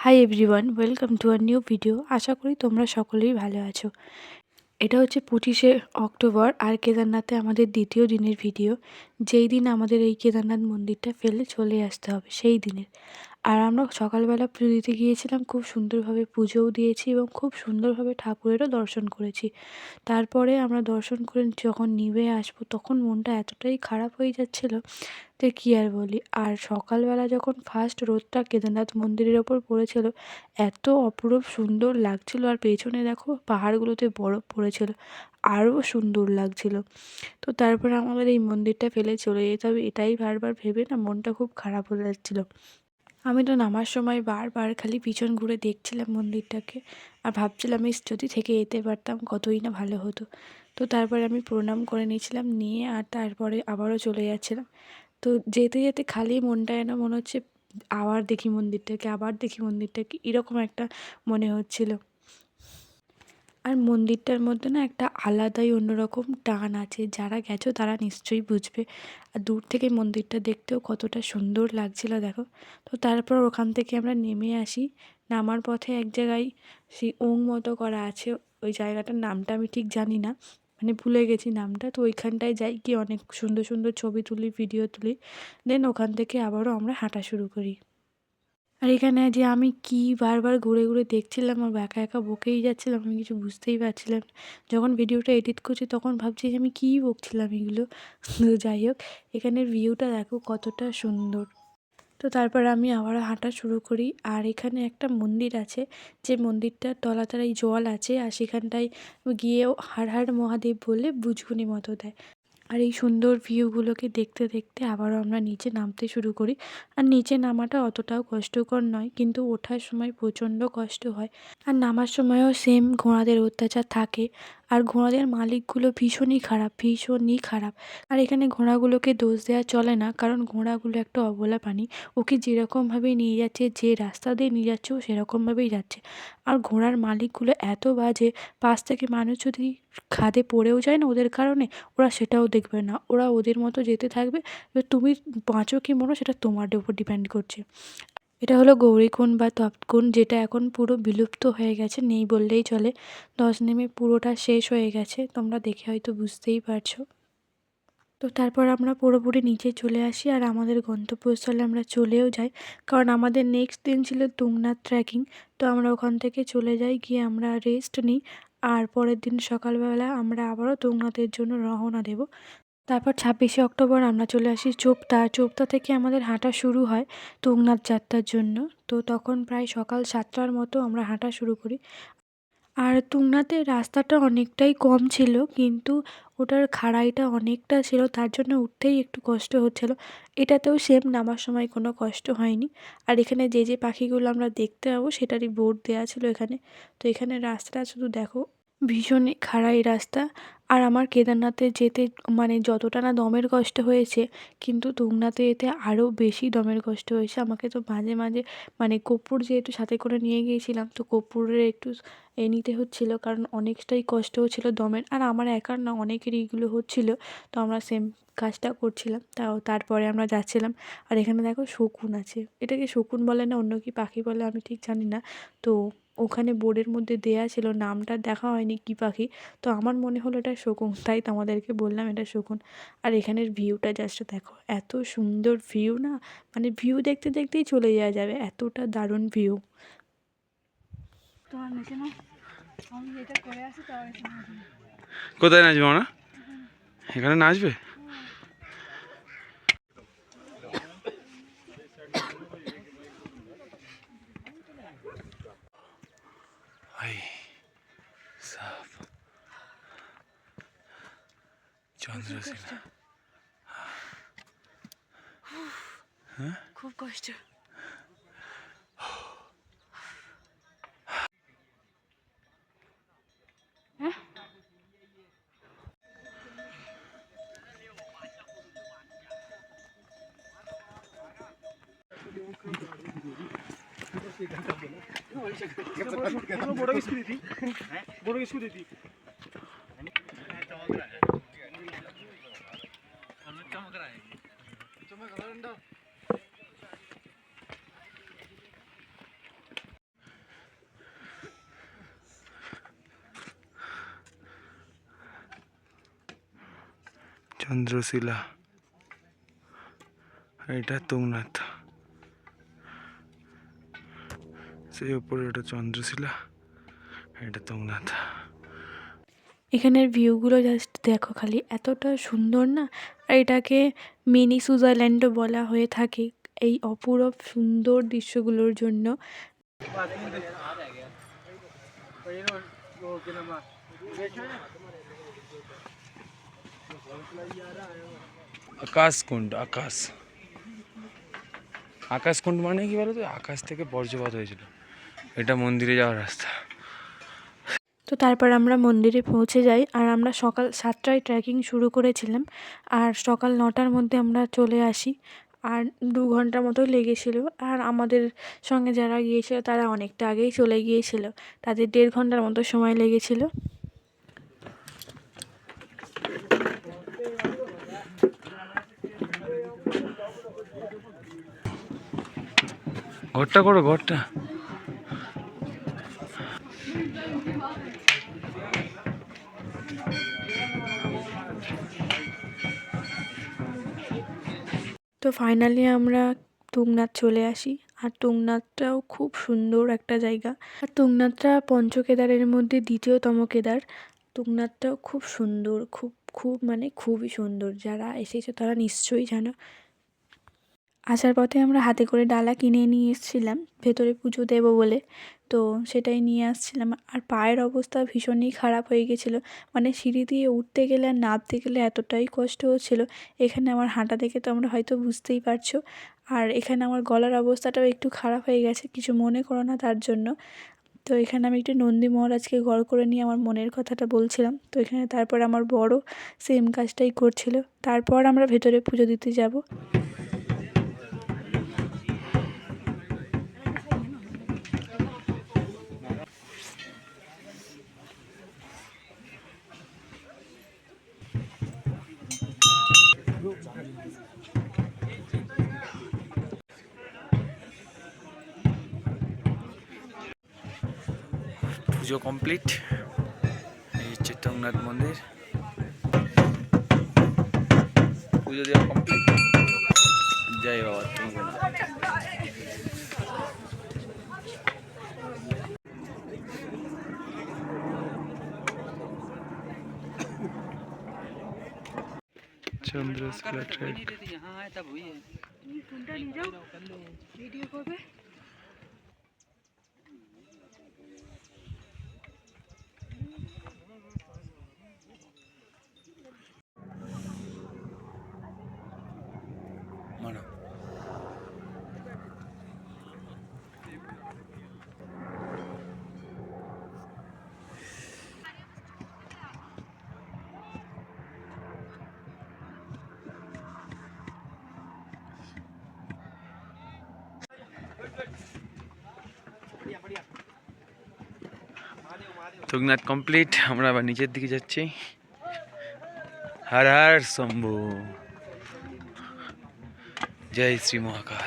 Hi everyone welcome to our new video আশা করি তোমরা সকলেই ভালো আছো। এটা হচ্ছে পঁচিশে অক্টোবর আর কেদারনাথে আমাদের দ্বিতীয় দিনের ভিডিও যেই দিন আমাদের এই কেদারনাথ মন্দিরটা ফেলে চলে আসতে হবে, সেই দিনের। আর আমরা সকালবেলা পুজো দিতে গিয়েছিলাম, খুব সুন্দরভাবে পুজোও দিয়েছি এবং খুব সুন্দরভাবে ঠাকুরেরও দর্শন করেছি। তারপরে আমরা দর্শন করে যখন নিভে আসব, তখন মনটা এতটাই খারাপ হয়ে যাচ্ছিল যে কী আর বলি। আর সকালবেলা যখন ফার্স্ট রোদটা কেদারনাথ মন্দিরের ওপর পড়েছিল, এত অপরূপ সুন্দর লাগছিল। আর পেছনে দেখো পাহাড়গুলোতে বরফ পড়েছিল, আরও সুন্দর লাগছিল। তো তারপর আমাদের এই মন্দিরটা ফেলে চলে যেতে হবে, এটাই বারবার ভেবে না মনটা খুব খারাপ হয়ে যাচ্ছিল। আমি তো নামার সময় বারবার খালি পিছন ঘুরে দেখছিলাম মন্দিরটাকে আর ভাবছিলাম, ইস, যদি থেকে যেতে পারতাম কতই না ভালো হতো। তো তারপরে আমি প্রণাম করে নিয়েছিলাম, নিয়ে আর তারপরে আবারও চলে যাচ্ছিলাম। তো যেতে যেতে খালি মনটা যেন মনে হচ্ছে আবার দেখি মন্দিরটাকে, আবার দেখি মন্দিরটাকে, এরকম একটা মনে হচ্ছিল। আর মন্দিরটার মধ্যে না একটা আলাদাই অন্যরকম টান আছে। যারা গেছো তারা নিশ্চয়ই বুঝবে। আর দূর থেকে মন্দিরটা দেখতেও কতটা সুন্দর লাগছিল, দেখো। তো তারপর ওখান থেকে আমরা নেমে আসি। নামার পথে এক জায়গায় সেই ওং মতো করা আছে। ওই জায়গাটার নামটা আমি ঠিক জানি না মানে ভুলে গেছি নামটা। তো ওইখানটায় যাই গিয়ে অনেক সুন্দর সুন্দর ছবি তুলি, ভিডিও তুলি। দেন ওখান থেকে আবারও আমরা হাঁটা শুরু করি। আর এখানে যে আমি কি বারবার ঘুরে ঘুরে দেখছিলাম আর একা একা বকেই যাচ্ছিলাম, আমি কিছু বুঝতেই পারছিলাম যখন ভিডিওটা এডিট করছি তখন ভাবছি যে আমি কী বকছিলাম এগুলো। যাই হোক, এখানের ভিউটা দেখো কতটা সুন্দর। তো তারপর আমি আবার হাঁটা শুরু করি। আর এখানে একটা মন্দির আছে, যে মন্দিরটার তলাতলায় জল আছে আর সেখানটায় গিয়েও হাড় হাড় মহাদেব বলে বুঝগুনি মতো দেয়। আর এই সুন্দর ভিউগুলোকে দেখতে দেখতে আবারও আমরা নিচে নামতে শুরু করি। আর নিচে নামাটা অতটাও কষ্টকর নয়, কিন্তু ওঠার সময় প্রচণ্ড কষ্ট হয়। আর নামার সময়ও সেম ঘোড়াদের অত্যাচার থাকে। আর ঘোড়াদের মালিকগুলো ভীষণই খারাপ ভীষণই খারাপ। আর এখানে ঘোড়াগুলোকে দোষ দেওয়া চলে না, কারণ ঘোড়াগুলো একটা অবলা প্রাণী। ওকে যেরকমভাবে নিয়ে যাচ্ছে, যে রাস্তা দিয়ে নিয়ে যাচ্ছে, ও সেরকমভাবেই যাচ্ছে। আর ঘোড়ার মালিকগুলো এত বাজে, পাশ থেকে মানুষ যদি খাদে পড়েও যায় না ওদের কারণে, ওরা সেটাও দেখবে না। ওরা ওদের মতো যেতে থাকবে তুমি বাঁচো কি মরো সেটা তোমার উপর ডিপেন্ড করছে। এটা হলো গৌরীকুণ্ড বা তপ্তকুণ্ড যেটা এখন পুরো বিলুপ্ত হয়ে গেছে, নেই বললেই চলে। দশ নেমে পুরোটা শেষ হয়ে গেছে, তোমরা দেখে হয়তো বুঝতেই পারছ। তো তারপর আমরা পুরোপুরি নিচে চলে আসি আর আমাদের গন্তব্যস্থলে আমরা চলেও যাই। কারণ আমাদের নেক্সট দিন ছিল তুংনাথ ট্রেকিং তো আমরা ওখান থেকে চলে যাই, গিয়ে আমরা রেস্ট নিই। আর পরের দিন সকালবেলা আমরা আবারও তুংনাথের জন্য রওনা দেব। তারপর ছাব্বিশে অক্টোবর আমরা চলে আসি চোপতা। চোপতা থেকে আমাদের হাঁটা শুরু হয় তুংনাথ যাত্রার জন্য। তো তখন প্রায় সকাল সাতটার মতো আমরা হাঁটা শুরু করি। আর তুংনাথের রাস্তাটা অনেকটাই কম ছিল, কিন্তু ওটার খাড়াইটা অনেকটা ছিল, তার জন্য উঠতেই একটু কষ্ট হচ্ছিল। এটাতেও সেম নামার সময় কোনো কষ্ট হয়নি। আর এখানে যে যে পাখিগুলো আমরা দেখতে পাবো, সেটারই বোর্ড দেওয়া ছিল এখানে। তো এখানে রাস্তাটা শুধু দেখো ভীষণই এই রাস্তা। আর আমার কেদারনাথে যেতে মানে যতটা না দমের কষ্ট হয়েছে, কিন্তু তুংনাথে যেতে আরও বেশি দমের কষ্ট হয়েছে। আমাকে তো মাঝে মাঝে মানে কর্পূর যেহেতু সাথে করে নিয়ে গিয়েছিলাম, তো কর্পূরের একটু এ নিতে হচ্ছিল, কারণ অনেকটাই কষ্ট হচ্ছিল দমের। আর আমার একার না, অনেকেরই এগুলো হচ্ছিল, তো আমরা সেম কাজটা করছিলাম। তাও তারপরে আমরা যাচ্ছিলাম। আর এখানে দেখো শকুন আছে। এটাকে শকুন বলে না, অন্য কি পাখি বলে আমি ঠিক জানি না। তো ওখানে বোর্ডের মধ্যে দেয়া ছিল নামটা দেখা হয়নি কী পাখি। তো আমার মনে হলো এটা শকুন তাই তোমাদেরকে বললাম এটা শকুন। আর এখানের ভিউটা জাস্ট দেখো এত সুন্দর ভিউ না মানে ভিউ দেখতে দেখতেই চলে যাওয়া যাবে এতটা দারুণ ভিউ। তোমার নিচে না আমি এটা করে আসি কোথায় নাচবে ওরা এখানে নাচবে? চন্দ্রসেনা খুব কষ্ট। বড় স্কুল দিদি। বড় স্কুল দিদি। চন্দ্রশিলা এটা তুংনাথ সেই উপরে ওটা চন্দ্রশিলা এটা তুংনাথ এখানের ভিউগুলো জাস্ট দেখো খালি, এতটা সুন্দর না? আর এটাকে মিনি সুইজারল্যান্ডও বলা হয়ে থাকে এই অপূরব সুন্দর দৃশ্যগুলোর জন্য। আকাশ কুণ্ড, আকাশ। আকাশ কুণ্ড মানে কি বলো তো আকাশ থেকে বর্জ্যপাত হয়েছিল। এটা মন্দিরে যাওয়ার রাস্তা। তো তারপর আমরা মন্দিরে পৌঁছে যাই আর আমরা সকাল সাতটায় ট্রেকিং শুরু করেছিলাম আর সকাল নটার মধ্যে আমরা চলে আসি আর দু ঘণ্টা মতো লেগেছিল আর আমাদের সঙ্গে যারা গিয়েছিল তারা অনেকটা আগেই চলে গিয়েছিল। তাদের দেড় ঘণ্টার মতো সময় লেগেছিল। ঘরটা করো, ঘরটা। তো ফাইনালি আমরা তুংনাথ চলে আসি। আর তুংনাথটাও খুব সুন্দর একটা জায়গা। আর তুংনাথটা পঞ্চকেদারের মধ্যে দ্বিতীয়তম কেদার। তুংনাথটাও খুব সুন্দর, খুব খুব মানে খুবই সুন্দর। যারা এসেছে তারা নিশ্চয়ই জানো। আসার পথে আমরা হাতে করে ডালা কিনে নিয়ে এসেছিলাম, ভেতরে পুজো দেবো বলে। তো সেটাই নিয়ে আসছিলাম। আর পায়ের অবস্থা ভীষণই খারাপ হয়ে গেছিল। মানে সিঁড়ি দিয়ে উঠতে গেলে আর নামতে গেলে এতটাই কষ্ট হচ্ছিল। এখানে আমার হাঁটা দেখে তোমরা হয়তো বুঝতেই পারছ। আর এখানে আমার গলার অবস্থাটাও একটু খারাপ হয়ে গেছে, কিছু মনে করো না তার জন্য। তো এখানে আমি একটু নন্দী মহারাজকে গড় করে নিয়ে আমার মনের কথাটা বলছিলাম। তো এখানে তারপর আমার বড় সেম কাজটাই করছিল। তারপর আমরা ভেতরে পুজো দিতে যাব। পুজো কমপ্লিট এই হচ্ছে তুংনাথ মন্দির। পুজো দেওয়া কমপ্লিট জয় বাবা তুঙ্গনাথ চন্দ্রশিলা ট্রেক। মানো তুগনাথ কমপ্লিট আমরা আবার নিচের দিকে যাচ্ছি। হর হর শম্ভু। জয় শ্রী মহাকাল।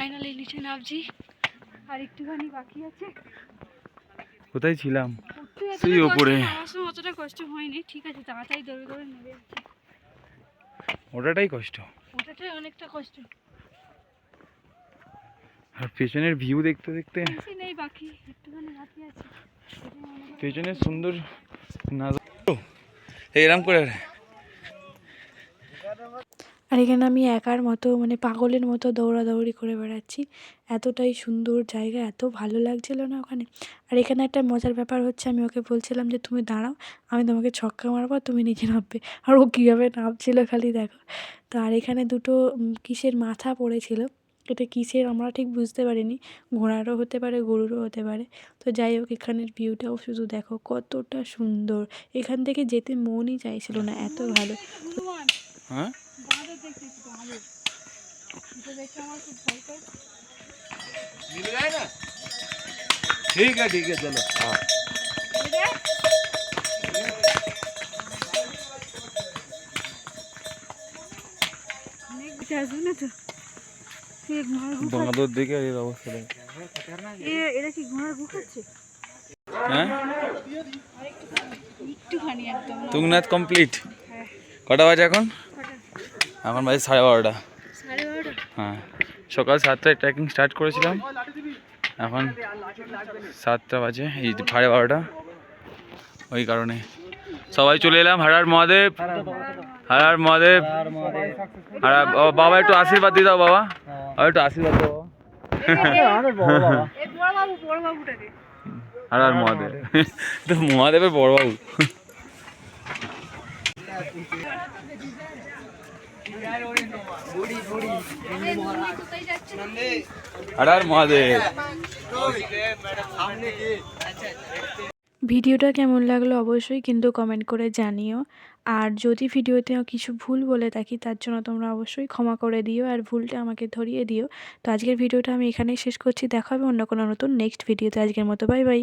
ফাইনালি নিচে নামছি। আর একটুখানি বাকি আছে। কোথায় ছিলাম? সেই ওপরে। সময় অতটা কষ্ট হয়নি। ঠিক আছে তাড়াতাড়ি দৌড়ে দৌড়ে নেমে যাচ্ছি। ওটাটাই কষ্ট। ওটাটাই অনেকটা কষ্ট। আর পেছনের ভিউ দেখতে দেখতে বেশি নেই বাকি একটুখানি বাকি আছে। পেছনের সুন্দর না এরম করে আর এখানে আমি একার মতো মানে পাগলের মতো দৌড়াদৌড়ি করে বেড়াচ্ছি। এতটাই সুন্দর জায়গা, এত ভালো লাগছিল না ওখানে। আর এখানে একটা মজার ব্যাপার হচ্ছে, আমি ওকে বলছিলাম যে, তুমি দাঁড়াও, আমি তোমাকে ছক্কা মারবো, তুমি নিচে নামবে। আর ও কীভাবে নামছিল খালি দেখো। তো আর এখানে দুটো কিসের মাথা পড়েছিল, এটা কিসের আমরা ঠিক বুঝতে পারিনি। ঘোড়ারও হতে পারে, গরুরও হতে পারে। তো যাই হোক, এখানের ভিউটাও শুধু দেখো, কতটা সুন্দর। এখান থেকে যেতে মনই চাইছিল না, এত ভালো। হ্যাঁ? তো দেখে আমার খুব मिल गए ना ठीक है ठीक है चलो हाँ হ্যাঁ। তুংনাথ হ্যাঁ? কমপ্লিট কটা বাজে এখন? এখন বাজে সাড়ে বারোটা। হ্যাঁ। সকাল সাতটায় ট্রেকিং স্টার্ট করেছিলাম। এখন সাতটা বাজে, এই সাড়ে বারোটা। ওই কারণে। সবাই চলে এলাম হারার মহাদেব। হারার মহাদেব। হারার বাবা- একটু আশীর্বাদ দিয়ে দাও বাবা। একটু আশীর্বাদ দাও। হারার মহাদেব। তো মহাদেবের বড়বাবু। ভিডিওটা কেমন লাগল অবশ্যই কিন্তু কমেন্ট করে জানিও। আর যদি ভিডিওতে কিছু ভুল বলে থাকি, তার জন্য তোমরা অবশ্যই ক্ষমা করে দিও আর ভুলটা আমাকে ধরিয়ে দিও। তো আজকের ভিডিওটা আমি এখানেই শেষ করছি। দেখা হবে অন্য কোনো নতুন নেক্সট ভিডিওতে আজকের মতো বাই বাই